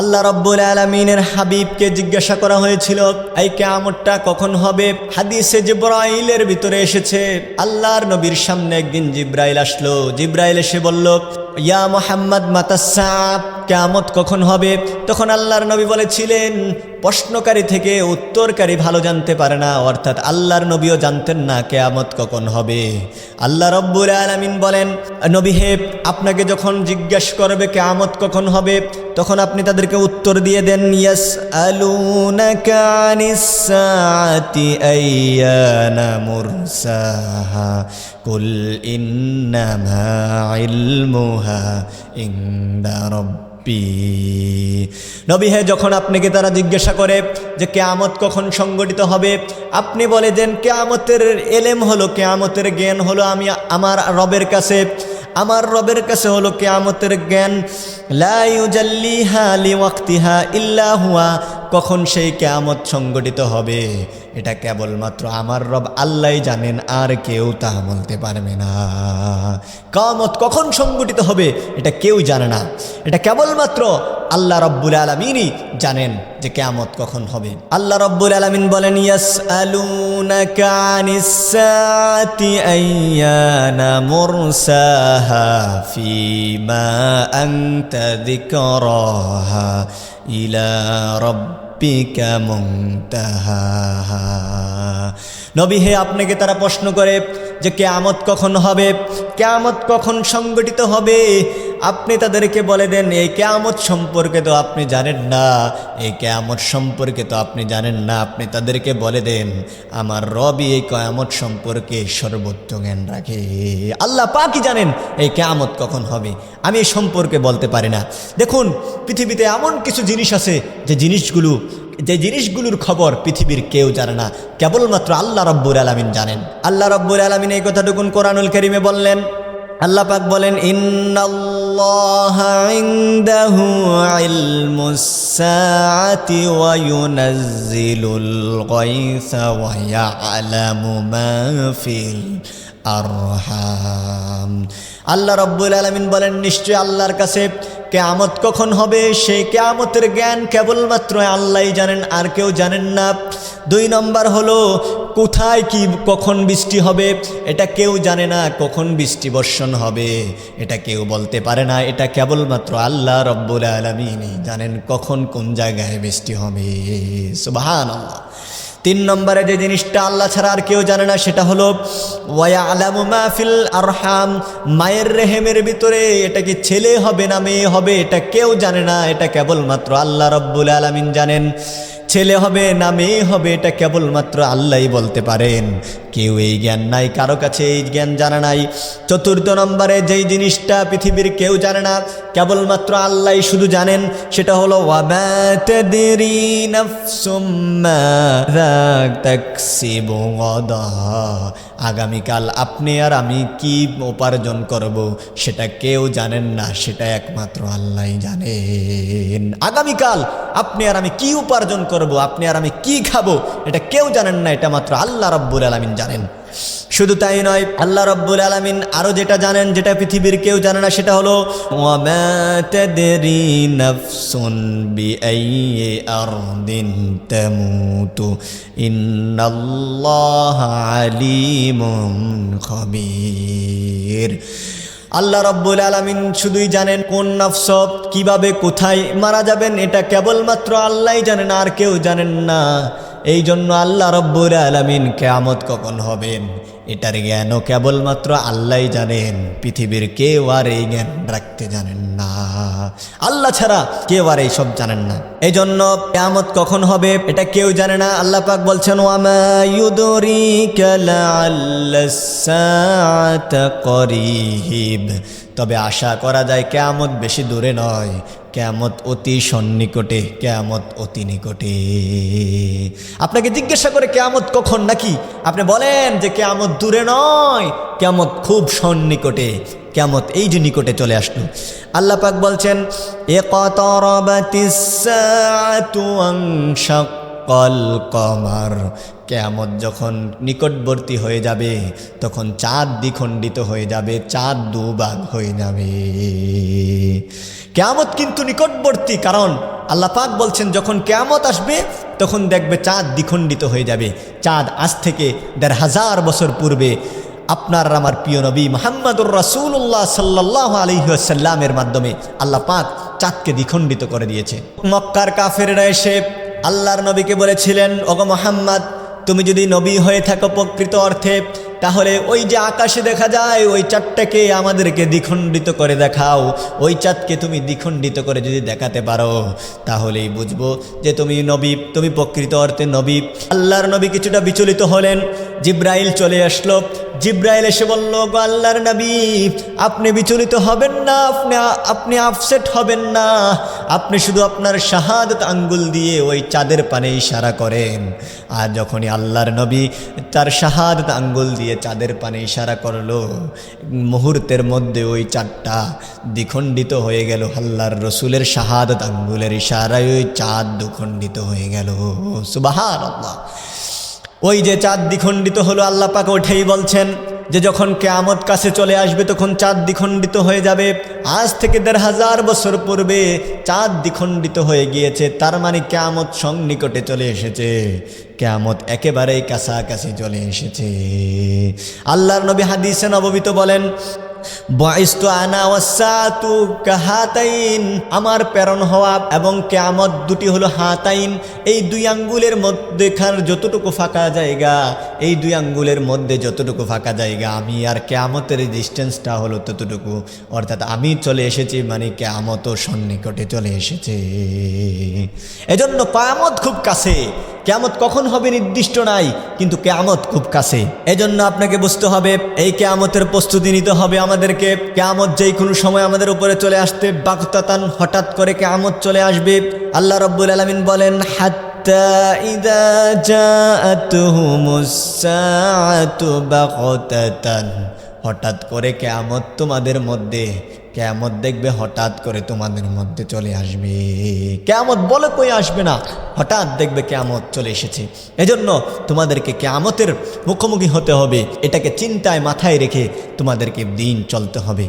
আল্লাহ রব্বুল আলমিনের হাবিবকে জিজ্ঞাসা করা হয়েছিল, এই কেয়ামতটা কখন হবে? হাদিসে জিব্রাইলের ভিতরে এসেছে, আল্লাহর নবীর সামনে একদিন জিব্রাইল আসলো। জিব্রাইল এসে বলল, ইয়া মোহাম্মদ মাতাসাব কেয়ামত কখন হবে? তখন আল্লাহর নবী বলেছিলেন, প্রশ্নকারী থেকে উত্তরকারী ভালো জানতে পারে না, অর্থাৎ আল্লাহর নবীও জানতেন না কেয়ামত কখন হবে। আল্লাহ রব্বুল আলমিন বলেন, নবী হে, আপনাকে যখন জিজ্ঞাসা করবে কেয়ামত কখন হবে, তখন আপনি তাদেরকে উত্তর দিয়ে দেন ইয়াস সাআতি আইয়ানা মুরসাহা, কুল ইন্নামা ইলমুহা ইনদা রাব্বি। নবী। হে, যখন আপনাকে তারা জিজ্ঞাসা করে যে কেয়ামত কখন সংগঠিত হবে, আপনি বলে দেন, কেয়ামতের এলেম হলো, কেয়ামতের জ্ঞান হলো আমি আমার রবের কাছে। আমার রবের কাছে হলো কেয়ামতের জ্ঞান। লাইউজাল্লিহা কখন সেই কেয়ামত সংগঠিত হবে? এটা কেবলমাত্র আমার রব আল্লাহ জানেন, আর কেউ তা বলতে পারবে না। কামত কখন সংগঠিত হবে, এটা কেউ জানে না। এটা কেবলমাত্র আল্লাহ রব্বুল আলমিনই জানেন যে কেয়ামত কখন হবে। আল্লাহ রব্বুল আলমিন বলেন ইয়াস আলুনাকা আনিস সাআতি মুনতাহা রাব্বিকা মুনতাহাহা নবী, হে, আপনাকে তারা প্রশ্ন করে যে কেয়ামত কখন হবে? কেয়ামত কখন সংগঠিত হবে? আপনি তাদেরকে বলে দেন, এই কেয়ামত সম্পর্কে তো আপনি জানেন না, এই কেয়ামত সম্পর্কে তো আপনি জানেন না। আপনি তাদেরকে বলে দেন, আমার রবি এই কেয়ামত সম্পর্কে সর্বোচ্চ জ্ঞান রাখে। আল্লাহ পাকি জানেন এই কেয়ামত কখন হবে। আমি এই সম্পর্কে বলতে পারি না। দেখুন, পৃথিবীতে এমন কিছু জিনিস আছে, যে জিনিসগুলো, যে জিনিসগুলোর খবর পৃথিবীর কেউ জানে না। কেবলমাত্র আল্লাহ রব্বুর আলমিন জানেন। আল্লাহ রব্বুর আলমিন এই কথাটুকুন কোরআনুল করিমে বললেন আল্লাহ পাক বলেন আল্লাহ রব্বুল আলমিন বলেন, নিশ্চয় আল্লাহর কাছে কেয়ামত কখন হবে? সেই কেয়ামতের জ্ঞান কেবলমাত্র আল্লাহই জানেন, আর কেউ জানেন না। দুই নম্বর হলো কোথায় কি, কখন বৃষ্টি হবে, এটা কেউ জানে না, কখন বৃষ্টি বর্ষণ হবে, এটা কেউ বলতে পারে না, এটা কেবলমাত্র আল্লাহ রব্বুল আলমিনই জানেন কখন কোন জায়গায় বৃষ্টি হবে সুবাহান আল্লাহ তিন নম্বরে যে জিনিসটা আল্লাহ ছাড়া আর কেউ জানে না, সেটা হলো ওয়া আলামু মাহফিল আরহাম মায়ের রেহেমের ভিতরে এটা কি ছেলে হবে না মেয়ে হবে, এটা কেউ জানে না, এটা কেবলমাত্র আল্লাহ রব্বুল আলমিন জানেন। ছেলে হবে না মেয়ে হবে, এটা কেবলমাত্র আল্লাহই বলতে পারেন। কেউ এই জ্ঞান নাই, কারও কাছে এই জ্ঞান জানা নাই। চতুর্থ নম্বরে যেই জিনিসটা পৃথিবীর কেউ জানে না, কেবলমাত্র আল্লাহ শুধু জানেন, সেটা হলো আগামীকাল আপনি আর আমি কি উপার্জন করব, সেটা কেউ জানেন না, সেটা একমাত্র আল্লাহই জানেন। আগামীকাল আপনি আর আমি কি উপার্জন করব? আপনি আর আমি কি খাব? এটা কেউ জানেন না, এটা মাত্র আল্লাহ রব্বুল আলমিন জানেন। শুধু তাই নয়, আল্লাহ রব্বুল আলমিন আরও যেটা জানেন, যেটা পৃথিবীর কেউ জানে না, সেটা হলো আলিমুন খবীর। আল্লাহ রব্বুল আলমিন শুধুই জানেন কোন নফস কীভাবে কোথায় মারা যাবেন, এটা কেবলমাত্র আল্লাহ জানেন, আর কেউ জানেন না। এই জন্য আল্লাহ রব্বুল আলমিন কেয়ামত কখন হবেন? এটার জ্ঞানও কেবলমাত্র আল্লাহই জানেন। পৃথিবীর কেউ আর এই জ্ঞান রাখতে জানেন না। আল্লাহ ছাড়া কেউ আর এইসব জানেন না। এই জন্য কেয়ামত কখন হবে এটা কেউ জানে না। আল্লাহ পাক বলছেন করিহিব। তবে আশা করা যায় কেয়ামত বেশি দূরে নয়। কেয়ামত অতি সন্নিকটে, কেয়ামত অতি নিকটে। আপনাকে জিজ্ঞাসা করে কেয়ামত কখন নাকি? আপনি বলেন যে কেয়ামত দূরে নয়। কেয়ামত খুব সন্নিকটে, কেমত এই যে নিকটে চলে আসলো। আল্লাহ পাক বলছেন এ কল কমার। কেয়ামত যখন নিকটবর্তী হয়ে যাবে, তখন চাঁদ দ্বিখণ্ডিত হয়ে যাবে, চাঁদ দুভাগ হয়ে যাবে। কেয়ামত কিন্তু নিকটবর্তী, কারণ আল্লাহ পাক বলছেন, যখন কেয়ামত আসবে, তখন দেখবে চাঁদ দ্বিখণ্ডিত হয়ে যাবে। চাঁদ আজ থেকে দেড় হাজার বছর পূর্বে আপনার আমার প্রিয় নবী মোহাম্মদুর রাসুল্লাহ সাল্লাহ আলহিহাসাল্লামের মাধ্যমে আল্লাহ পাক চাঁদকে দ্বিখণ্ডিত করে দিয়েছে। মক্কার কাফেররা এসে আল্লাহর নবীকে বলেছিলেন, ওগো মোহাম্মদ, তুমি যদি নবী হয়ে থাকো প্রকৃত অর্থে তাহলে ওই যে আকাশে দেখা যায়, ওই চাঁদটাকে আমাদেরকে দ্বিখণ্ডিত করে দেখাও। ওই চাঁদকে তুমি দ্বিখণ্ডিত করে যদি দেখাতে পারো, তাহলেই বুঝব যে তুমি নবী, তুমি প্রকৃত অর্থে নবী। আল্লাহর নবী কিছুটা বিচলিত হলেন, জিব্রাইল চলে আসলো। জিব্রাইল এসে বলল, গো আল্লাহর নবী, আপনি বিচলিত হবেন না, আপনি আপনি আপসেট হবেন না। আপনি শুধু আপনার শাহাদত আঙ্গুল দিয়ে ওই চাঁদের পানে ইশারা করেন। আর যখনই আল্লাহর নবী তার শাহাদত আঙ্গুল দিয়ে চাঁদের পানে ইশারা করল। মুহূর্তের মধ্যে ওই চাঁদটা দ্বিখণ্ডিত হয়ে গেল। আল্লাহর রসুলের শাহাদত আঙ্গুলের ইশারায় ওই চাঁদ দুখণ্ডিত হয়ে গেল। আল্লাহ ওই যে চাঁদ দ্বিখণ্ডিত হলো, আল্লাহ পাক ওঠেই বলছেন যে যখন কেয়ামত কাছে চলে আসবে, তখন চাঁদ দ্বিখণ্ডিত হয়ে যাবে। আজ থেকে দেড় হাজার বছর পূর্বে চাঁদ দ্বিখণ্ডিত হয়ে গিয়েছে। তার মানে কেয়ামত নিকটে চলে এসেছে। কেয়ামত একেবারেই কাছাকাছি চলে এসেছে। আল্লাহর নবী হাদিসে নববিত বলেন কাহাতাইন, আমার প্রেরণ হওয়া এবং কেয়ামত দুটি হলো হাতাইন। এই দুই আঙ্গুলের মধ্যেখান যতটুকু ফাঁকা জায়গা, এই দুই আঙ্গুলের মধ্যে যতটুকু ফাঁকা জায়গা, আমি আর কেয়ামতের ডিস্টেন্সটা হলো ততটুকু। অর্থাৎ আমি চলে এসেছি মানে কেয়ামতও সন্নিকটে চলে এসেছে। এজন্য কেয়ামত খুব কাছে। কেয়ামত কখন হবে নির্দিষ্ট নাই, কিন্তু কেয়ামত খুব কাছে। এজন্য আপনাকে বুঝতে হবে, এই কেয়ামতের প্রস্তুতি নিতে হবে আমাদেরকে। কেয়ামত যেই কোনো সময় আমাদের উপরে চলে আসতে বাগতাতান হঠাৎ করে কেয়ামত চলে আসবে। আল্লাহ রব্বুল আলমিন বলেন বাগতাতান। হঠাৎ করে কেয়ামত তোমাদের মধ্যে কেয়ামত দেখবে হঠাৎ করে তোমাদের মধ্যে চলে আসবে। কেয়ামত বলে কই আসবে না? হঠাৎ দেখবে কেয়ামত চলে এসেছে। এজন্য তোমাদেরকে কেয়ামতের মুখোমুখি হতে হবে। এটাকে চিন্তায় মাথায় রেখে তোমাদেরকে দিন চলতে হবে।